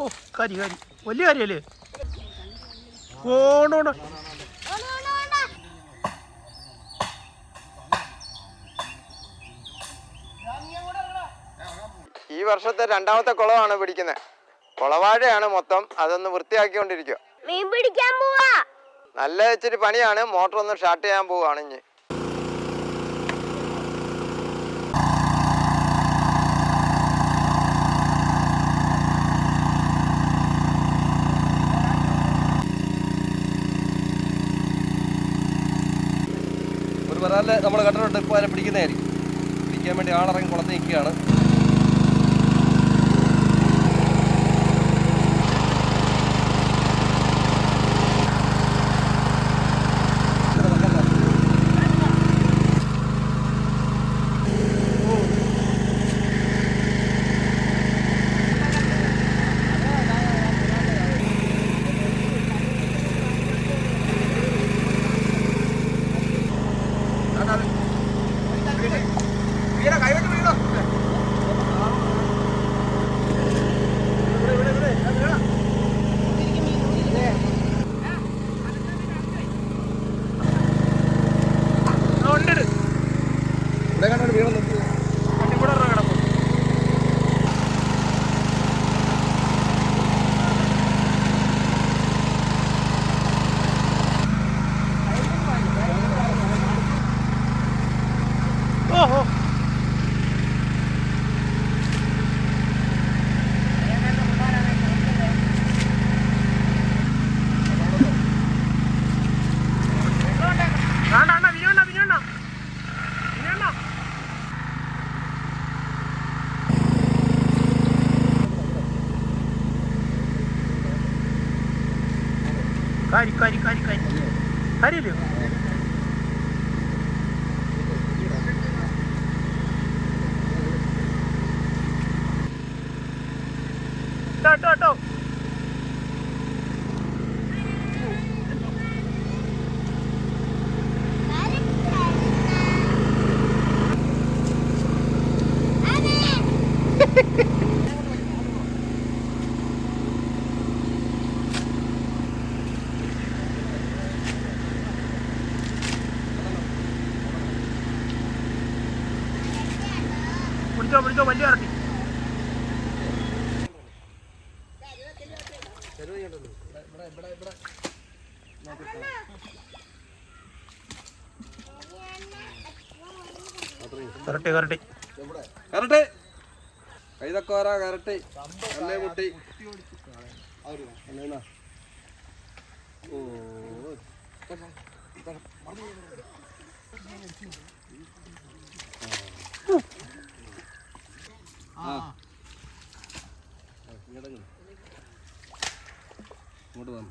ഓ കരി കരി. വലിയ കാര്യല്ലേ? ഓണോണോ ഈ വർഷത്തെ രണ്ടാമത്തെ കുളമാണ് പിടിക്കുന്നത് കുളവാഴയാണ് മൊത്തം. അതൊന്ന് വൃത്തിയാക്കിക്കൊണ്ടിരിക്കുക മീൻ പിടിക്കാൻ പോവാ. നല്ല ഇച്ചിരി പണിയാണ്. മോട്ടർ ഒന്ന് സ്റ്റാർട്ട് ചെയ്യാൻ പോവുകയാണ് ഇനി. വരാൽ നമ്മൾ കണ്ടിട്ടുണ്ട് ഇപ്പോൾ അതിനെ പിടിക്കുന്നതായിരിക്കും. പിടിക്കാൻ വേണ്ടി ആളിറങ്ങി കുളത്ത് നിൽക്കുകയാണ് ഉണ്ട് ഇവിടെ ഒരെണ്ണം കിടപ്പുണ്ട്. ഓഹോ വേണ്ട അണ്ണ വിനോണ്ണ വിനോണ്ണ വിനോണ്ണ കാരി കാരി കാരി കാരി കാര്യല്ലോ ട്ടോ ട്ടോ ട്ടോ പിടിച്ചോ പിടിച്ചോ വലിയ ഇറക്കി. Correct correct. കരട്ടെ കൈതക്കോര കരട്ടെ. അല്ലേ മുട്ടി അല്ലേന്നാ? ഓ. ആ. ഇങ്ങോട്ട് ഇങ്ങോട്ട് വന്നു.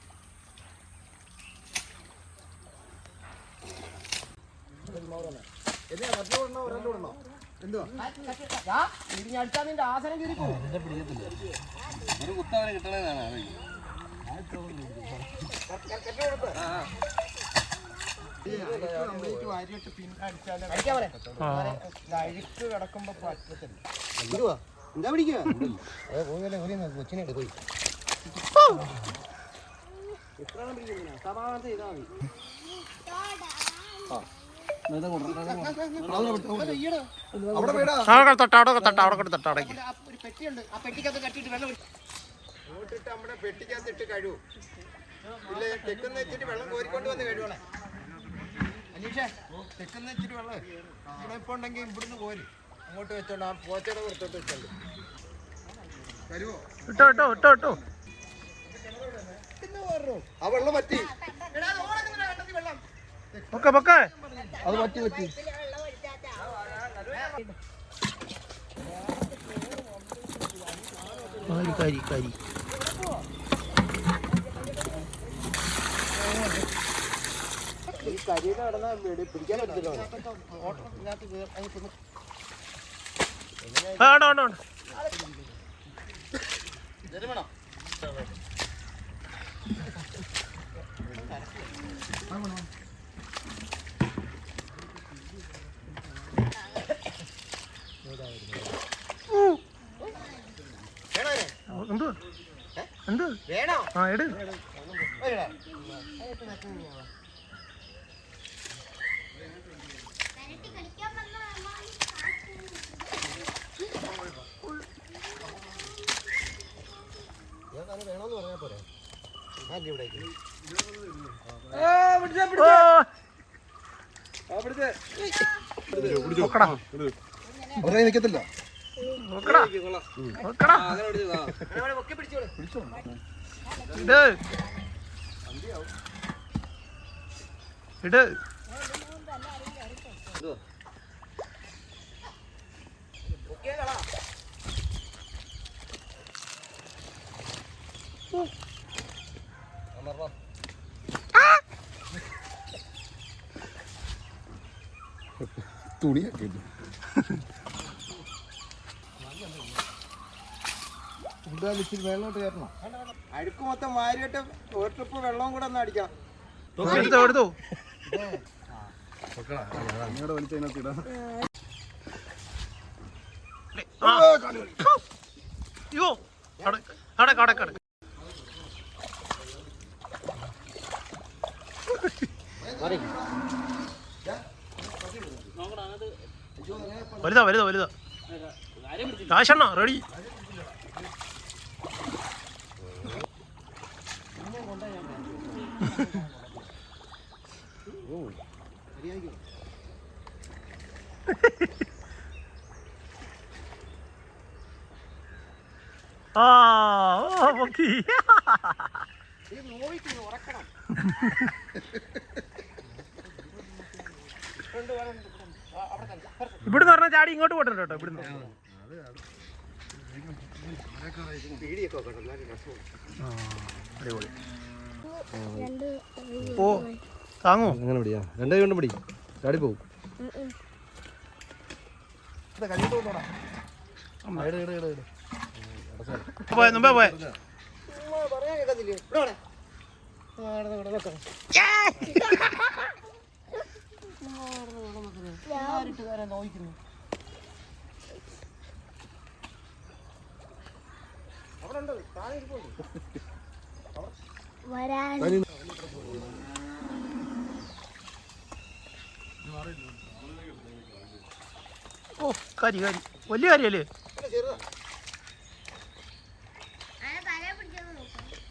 ഒരു കുത്തവനെ കിട്ടണേന്നാണ് അത്. അവിടെ തൊട്ട അവിടെ തൊട്ട അവിടെ തൊട്ട അടയ്ക്ക് അങ്ങോട്ടിട്ട് നമ്മുടെ പെട്ടിക്കകത്തിട്ട് കഴിവും ഇല്ല തെക്കുന്ന വെച്ചിട്ട് വെള്ളം കോരിക്കൊണ്ട് വന്ന് കഴിവണേ അനീഷേ തെക്കുന്ന വെച്ചിട്ട് വെള്ളം ഇവിടെ ഇപ്പൊ ഉണ്ടെങ്കിൽ ഇവിടുന്ന് കോരി അങ്ങോട്ട് വെച്ചോണ്ട് ആ പോച്ചയുടെ പുറത്തോട്ട് വെച്ചോണ്ട് വരുമോ ഇട്ടോ ഇട്ടോ ഇട്ടോ ഇട്ടോ. ആ വെള്ളം പറ്റി. പൊക്കെ പൊക്കെ. അത് പറ്റി പറ്റി കാരി കാരി കാരി. ഈ കരിയിൽ കിടന്നാൽ പിടിക്കാൻ പറ്റത്തില്ല. ഉണ്ട് ഉണ്ട് ഉണ്ട്. എന്ത് എന്ത്? വേണോ? ആ എട്. വരടാ. ഞാൻ തന്നെ വേണോന്ന് പറഞ്ഞാ പോരെ. ആ ഇല്ല ഇവിടെ ഇല്ല. ഓ നോക്കടാ ഒരേ നിൽക്കത്തില്ല ഇട് ഇട് പൊക്കിയാ കളാ തുണിയൊക്കെ ഇച്ചിരി വെള്ളോട്ട് കയറണം. അഴുക്ക് മൊത്തം വാരിയിട്ട് ഒരു ട്രിപ്പ് വെള്ളവും കൂടെ ഒന്ന്. അയ്യോ അവിടെ അവിടെ വലുതാ വലുതാ വലുതാ. കാശണ്ണ റെഡി. ആ ഓ പൊക്കി. ഇവിടുന്ന് പറഞ്ഞാൽ ചാടി ഇങ്ങോട്ട് പോട്ടുണ്ട് കേട്ടോ ഇവിടുന്ന്. അടിപൊളി. ഓ താങ്ങോ? അങ്ങനെ പിടിയാ. രണ്ടേ കൊണ്ട് പിടി. ചാടി പോകും ഇത് കൊണ്ടോടാ ഇട ഇട ഇട. വരാൻ. ഓ കാരി കാരി. വലിയ കാര്യല്ലേ അല്ല ചെറുതാ അല്ല ഞാൻ പറഞ്ഞ താഴെപ്പട്ടിണിക്കാരനാണ് ഇവിടെ പിടിച്ച് ഇതിനകത്ത് ഇടുക ഓ ഓ, ഓ, ഓ, ഓ.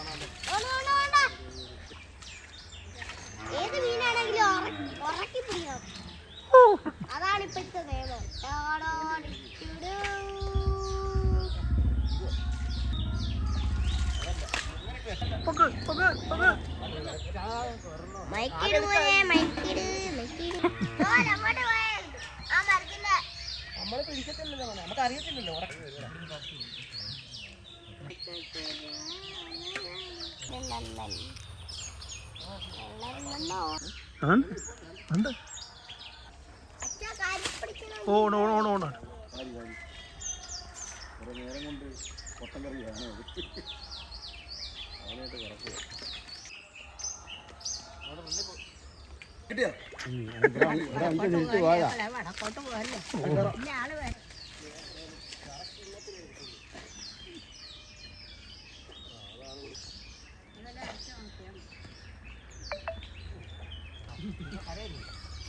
ലല്ലല്ലോ. എന്ത് അച്ഛാ കാരി പിടിക്കണം ഓണോ ഓണോ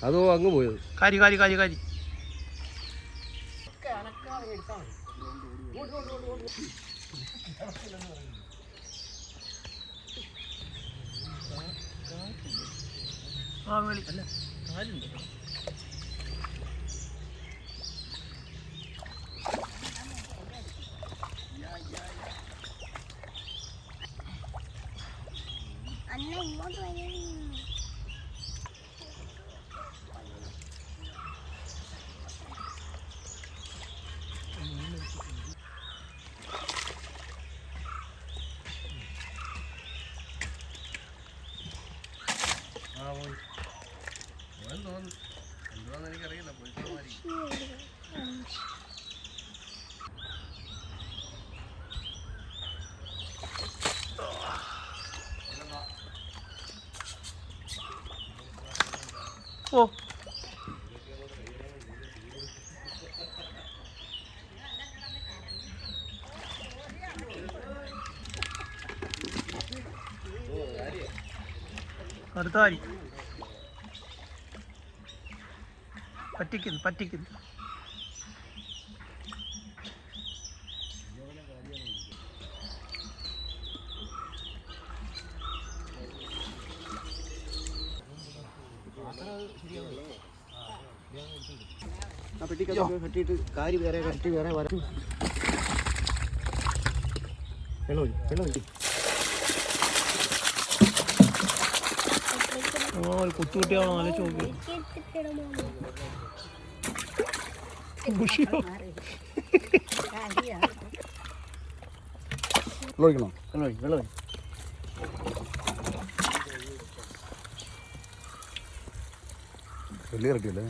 അതോ അങ്ങ് പോയത്? കാരി കാരി കാരി കാരി. അല്ല ഇങ്ങോട്ട് വരൂ. അടുത്ത വാരി. പറ്റിക്കുന്നു പറ്റിക്കുന്നു. കെട്ടിയിട്ട് കാരി വേറെ കട്ടി വേറെ വരച്ചു വെള്ളം വെള്ളം ഒരു കൊച്ചുകുട്ടിയാവണം നല്ല ചോദ്യം ഉഷിയോ വെള്ളം ഒഴിക്കണോ വെള്ളം ഒഴി വെള്ളം ഒഴി വലിയ കട്ടിയല്ലേ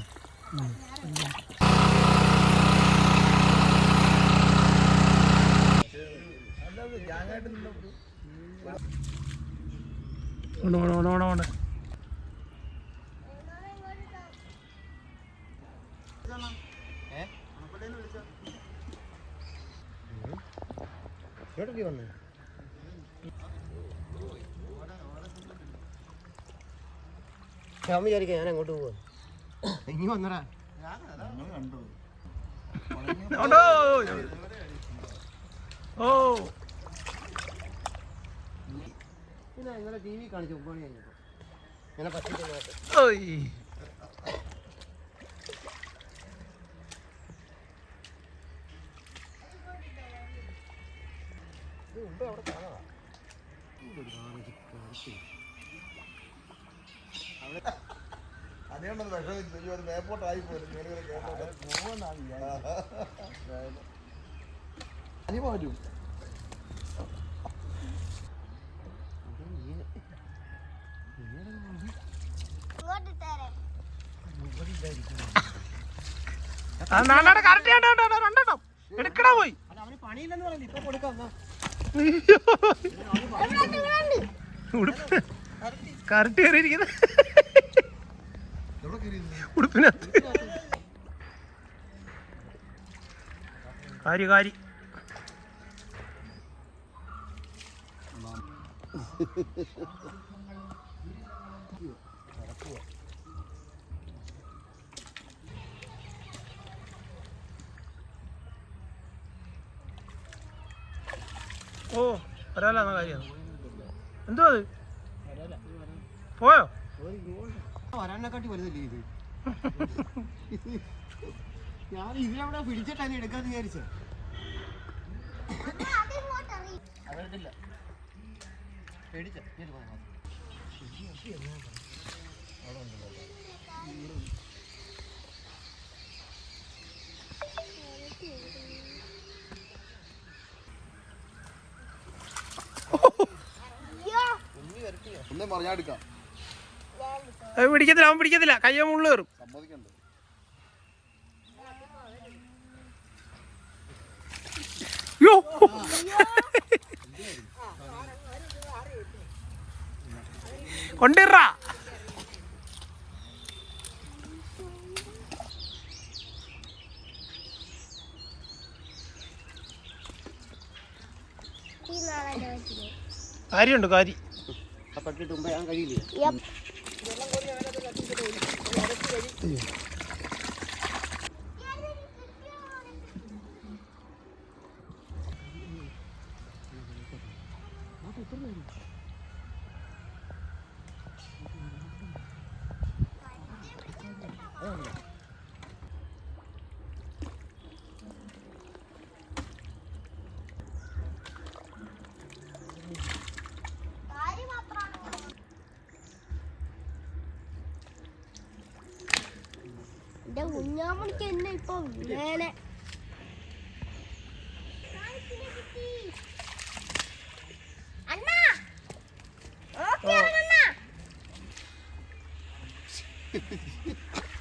ഉണ്ട് ഉണ്ട് ഉണ്ട് ഉണ്ട്. ഇങ്ങോട്ടല്ലേ വന്നേ. ഞാൻ വിചാരിക്കാം ഞാൻ അങ്ങോട്ട് പോവാ. ഇനി വന്നടാ. ഓ. ഇന്നലെ ടി വി കാണിച്ചു ഒമ്പത് മണി കഴിഞ്ഞപ്പോൾ ഇങ്ങനെ പറ്റിക്കുന്നതായിട്ട് ഓയ് അതുകൊണ്ടൊന്ന് വിഷമിച്ചു അയ്യോ അത് മേപ്പോട്ടായി പോലും തരാം കറക്റ്റ് എടുക്കടാ പോയി. പണിയില്ലെന്ന് പറഞ്ഞു ഇപ്പൊ കൊടുക്കാം. ഉടുപ്പ്. കറക്റ്റ് കയറിയിരിക്കുന്ന. ഉടുപ്പിനകത്ത്. കാരി കാരി. ഓ വരാലാന്ന കാര്യമാണ് എന്തോ അത്? പോയോ? വരാനെക്കാട്ടി വലുതല്ലേ ഇത്? ഞാൻ ഇതിലവിടെ പിടിച്ചിട്ടാണ് എടുക്കാന്ന് വിചാരിച്ചത് പേടിച്ച. എടുക്കാം. അത് പിടിക്കത്തില്ല അവൻ പിടിക്കത്തില്ല. കയ്യ മുള്ളു കയറും. സമ്മതിക്കണ്ട. കൊണ്ടിറാ ഈ നാളെ കാര്യമുണ്ട് കാരി പട്ടിട്ട് മുമ്പേ ഞാൻ കഴിയില്ലേ. കുഞ്ഞാമണിക്ക് എന്നെ ഇപ്പൊ വീണേനെ അണ്ണാ! ഓക്കേ അണ്ണാ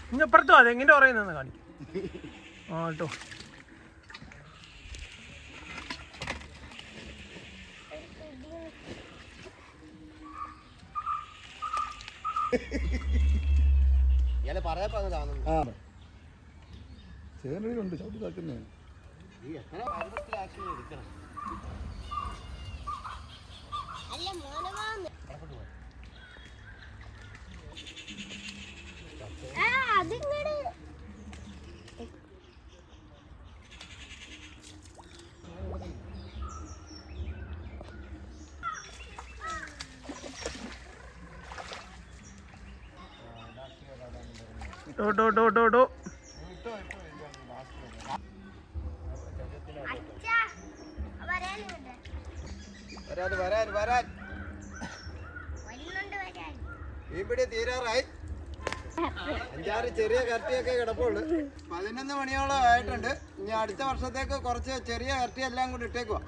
ഇനി അപ്പുറത്തോ എങ്ങനെ പറയുന്ന കാണി ആ കേട്ടോ ഇയാൾ പറയാപ്പോ അങ്ങ് ആ ചേനയിലുണ്ട് ചവിട്ടി താക്കുന്നേ ഈ എത്ര പരുവത്തിലാക്കി എടുക്കണം അല്ല മോനമാന്ന് ചവിട്ടി അതിങ്ങട്. ഡോ ഡോ ഡോ ഡോ ഡോ അച്ഛാ വരാനുണ്ട് വരാൻ വരാൻ വരാൻ വരുന്നുണ്ട് വരാൻ ഈ പിടി തീരാറായി കരട്ടിയൊക്കെ കിടപ്പുള്ളു പതിനൊന്ന് മണിയോളം ആയിട്ടുണ്ട്. ഇനി അടുത്ത വർഷത്തേക്ക് കുറച്ച് ചെറിയ കരട്ടി എല്ലാം കൂടി ഇട്ടേക്കുവാ.